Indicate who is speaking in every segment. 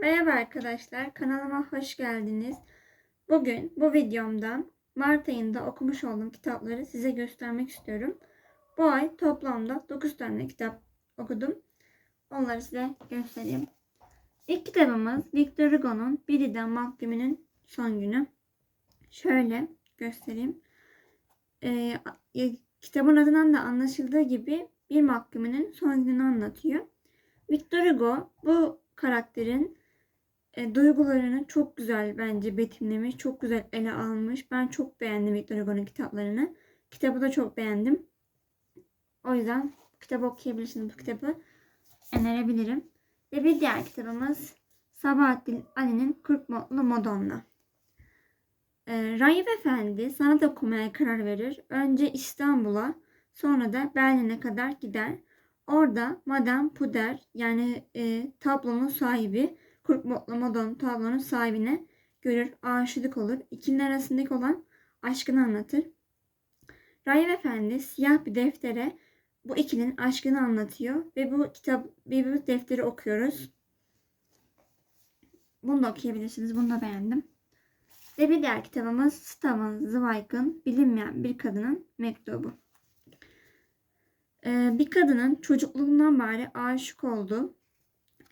Speaker 1: Merhaba arkadaşlar, kanalıma hoş geldiniz. Bugün bu videomda Mart ayında okumuş olduğum kitapları size göstermek istiyorum. Bu ay toplamda 9 tane kitap okudum. Onları size göstereyim. İlk kitabımız Victor Hugo'nun Bir İdam Mahkuminin Son Günü. Şöyle göstereyim. Ee, kitabın adından da anlaşıldığı gibi bir mahkumenin son gününü anlatıyor. Victor Hugo bu karakterin e, duygularını çok güzel bence betimlemiş. Çok güzel ele almış. Ben çok beğendim Victor Hugo'nun kitaplarını. Kitabı da çok beğendim. O yüzden kitabı okuyabilirsiniz bu kitabı. Önerebilirim. Ve bir diğer kitabımız Sabahattin Ali'nin Kırk Modlu Madonna. E, Raif Efendi sanat okumaya karar verir. Önce İstanbul'a sonra da Berlin'e kadar gider. Orada Madame Puder yani e, tablonun sahibi Kurt Motlu Madonna tablonun sahibine görür, aşık olur. İkinin arasındaki olan aşkını anlatır. Raif Efendi siyah bir deftere bu ikilinin aşkını anlatıyor ve bu kitap ve bu defteri okuyoruz. Bunu da okuyabilirsiniz. Bunu da beğendim. Ve bir diğer kitabımız Stavan Zweig'ın Bilinmeyen Bir Kadının Mektubu. Ee, bir kadının çocukluğundan beri aşık olduğu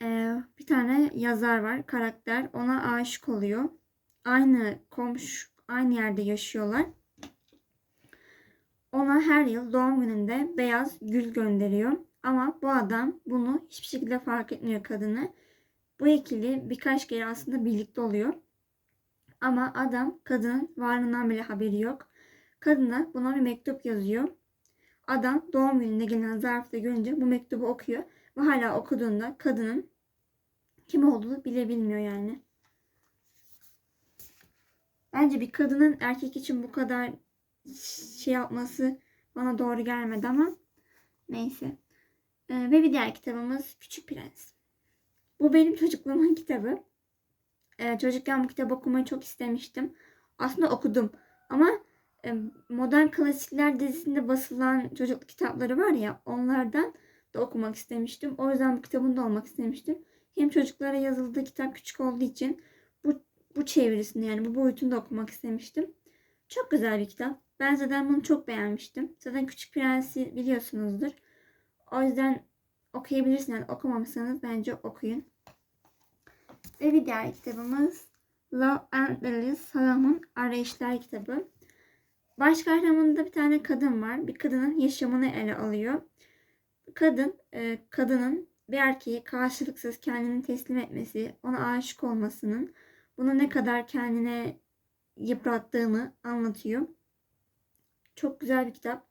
Speaker 1: e, bir tane yazar var, karakter. Ona aşık oluyor. Aynı komşu, aynı yerde yaşıyorlar. Ona her yıl doğum gününde beyaz gül gönderiyor. Ama bu adam bunu hiçbir şekilde fark etmiyor kadını. Bu ikili birkaç kere aslında birlikte oluyor. Ama adam kadının varlığından bile haberi yok. Kadına buna bir mektup yazıyor. Adam doğum gününe gelen zarfta görünce bu mektubu okuyor. Hala okuduğunda kadının kim olduğunu bile bilmiyor yani. Bence bir kadının erkek için bu kadar şey yapması bana doğru gelmedi ama neyse. Ee, ve bir diğer kitabımız Küçük Prens. Bu benim çocukluğumun kitabı. Ee, çocukken bu kitabı okumayı çok istemiştim. Aslında okudum ama e, Modern Klasikler dizisinde basılan çocuk kitapları var ya onlardan da okumak istemiştim. O yüzden bu kitabını da olmak istemiştim. Hem çocuklara yazıldığı kitap küçük olduğu için bu, bu çevirisini yani bu boyutunu da okumak istemiştim. Çok güzel bir kitap. Ben zaten bunu çok beğenmiştim. Zaten Küçük Prens'i biliyorsunuzdur. O yüzden okuyabilirsiniz. Yani okumamışsanız bence okuyun. Ve bir diğer kitabımız Love and Alice Salam'ın Arayışlar kitabı. Baş kahramanında bir tane kadın var. Bir kadının yaşamını ele alıyor. Kadın, e, kadının bir erkeği karşılıksız kendini teslim etmesi, ona aşık olmasının bunu ne kadar kendine yıprattığını anlatıyor. Çok güzel bir kitap.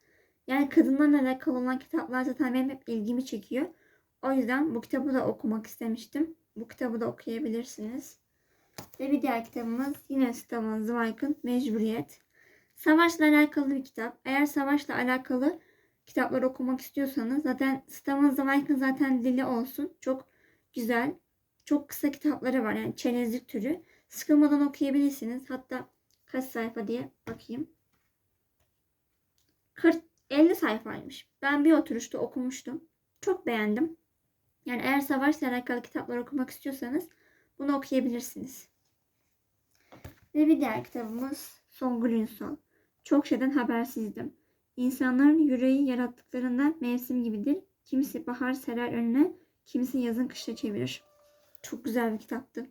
Speaker 1: Yani kadınlarla alakalı olan kitaplar zaten benim hep ilgimi çekiyor. O yüzden bu kitabı da okumak istemiştim. Bu kitabı da okuyabilirsiniz. Ve bir diğer kitabımız yine Stefan Zweig'ın Mecburiyet. Savaşla alakalı bir kitap. Eğer savaşla alakalı kitaplar okumak istiyorsanız zaten Stefan Zweig'ın zaten dili olsun. Çok güzel. Çok kısa kitapları var. Yani çerezlik türü. Sıkılmadan okuyabilirsiniz. Hatta kaç sayfa diye bakayım. 40 50 sayfaymış. Ben bir oturuşta okumuştum. Çok beğendim. Yani eğer savaşla alakalı kitaplar okumak istiyorsanız bunu okuyabilirsiniz. Ve bir diğer kitabımız Songül Ünsal. Çok şeyden habersizdim. İnsanların yüreği yarattıklarında mevsim gibidir. Kimisi bahar serer önüne, kimisi yazın kışla çevirir. Çok güzel bir kitaptı.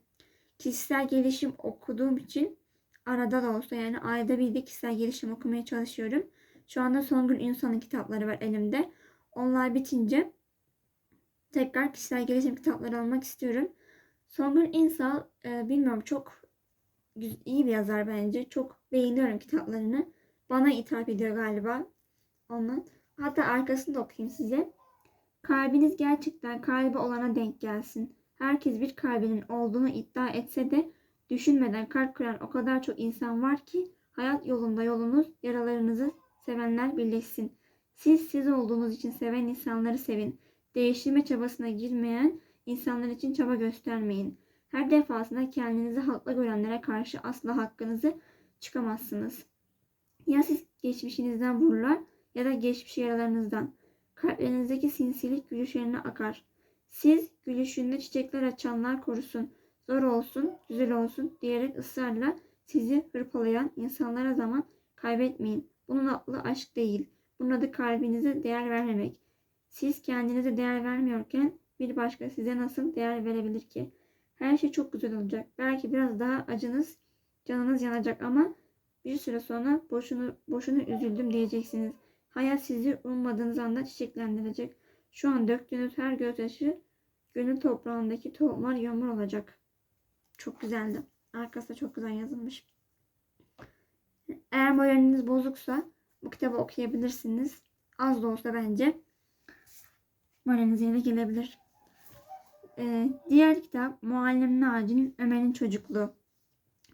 Speaker 1: Kişisel gelişim okuduğum için arada da olsa yani ayda bir de kişisel gelişim okumaya çalışıyorum. Şu anda Songül Ünsal'ın kitapları var elimde. Onlar bitince tekrar kişisel gelişim kitapları almak istiyorum. Songül Ünsal e, bilmiyorum çok iyi bir yazar bence. Çok beğeniyorum kitaplarını. Bana hitap ediyor galiba. Ondan. Hatta arkasını da okuyayım size. Kalbiniz gerçekten kalbi olana denk gelsin. Herkes bir kalbinin olduğunu iddia etse de düşünmeden kalp kıran o kadar çok insan var ki hayat yolunda yolunuz yaralarınızı sevenler birleşsin. Siz siz olduğunuz için seven insanları sevin. Değiştirme çabasına girmeyen insanlar için çaba göstermeyin. Her defasında kendinizi haklı görenlere karşı asla hakkınızı çıkamazsınız. Ya siz geçmişinizden vururlar ya da geçmiş yaralarınızdan. Kalplerinizdeki sinsilik gülüşlerine akar. Siz gülüşünde çiçekler açanlar korusun. zor olsun, güzel olsun diyerek ısrarla sizi hırpalayan insanlara zaman kaybetmeyin. Bunun aklı aşk değil. Bunun adı kalbinize değer vermemek. Siz kendinize değer vermiyorken bir başka size nasıl değer verebilir ki? Her şey çok güzel olacak. Belki biraz daha acınız, canınız yanacak ama bir süre sonra boşuna, boşuna üzüldüm diyeceksiniz. Hayat sizi ummadığınız anda çiçeklendirecek. Şu an döktüğünüz her gözyaşı gönül toprağındaki tohumlar yağmur olacak. Çok güzeldi. Arkası da çok güzel yazılmış. Eğer moraliniz bozuksa bu kitabı okuyabilirsiniz. Az da olsa bence moraliniz yerine gelebilir. Ee, diğer kitap Muallim Naci'nin Ömer'in Çocukluğu.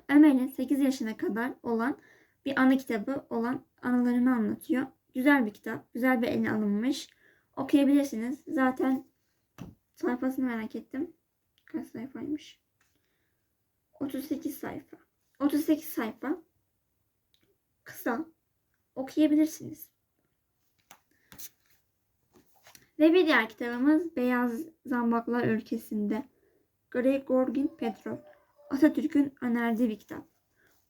Speaker 1: Ömer'in 8 yaşına kadar olan bir anı kitabı olan anılarını anlatıyor. Güzel bir kitap. Güzel bir eline alınmış. Okuyabilirsiniz. Zaten sayfasını merak ettim. Kaç sayfaymış? 38 sayfa. 38 sayfa. Kısa. Okuyabilirsiniz. Ve bir diğer kitabımız Beyaz Zambaklar Ülkesinde. Gregorgin Petrov. Atatürk'ün önerdiği bir kitap.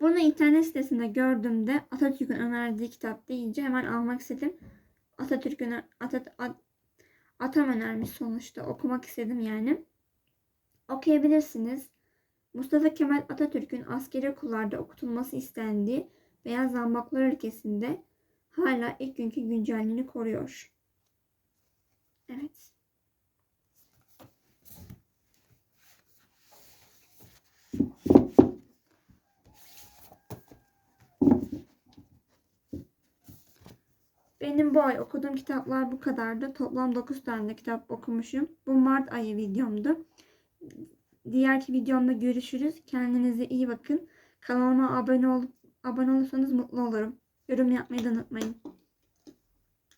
Speaker 1: Bunu internet sitesinde gördüğümde Atatürk'ün önerdiği kitap deyince hemen almak istedim. Atatürk'ün Atat, At, Atam önermiş sonuçta okumak istedim yani. Okuyabilirsiniz. Mustafa Kemal Atatürk'ün askeri okullarda okutulması istendiği Beyaz Zambaklar ülkesinde hala ilk günkü güncelliğini koruyor. Evet. Benim bu ay okuduğum kitaplar bu kadardı. Toplam 9 tane kitap okumuşum. Bu Mart ayı videomdu. Diğerki videomda görüşürüz. Kendinize iyi bakın. Kanalıma abone olup abone olursanız mutlu olurum. Yorum yapmayı da unutmayın.